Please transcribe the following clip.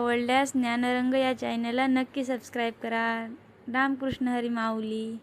आवडल्यास ज्ञानरंग या चॅनलला नक्की सबस्क्राईब करा. रामकृष्ण हरी माऊली.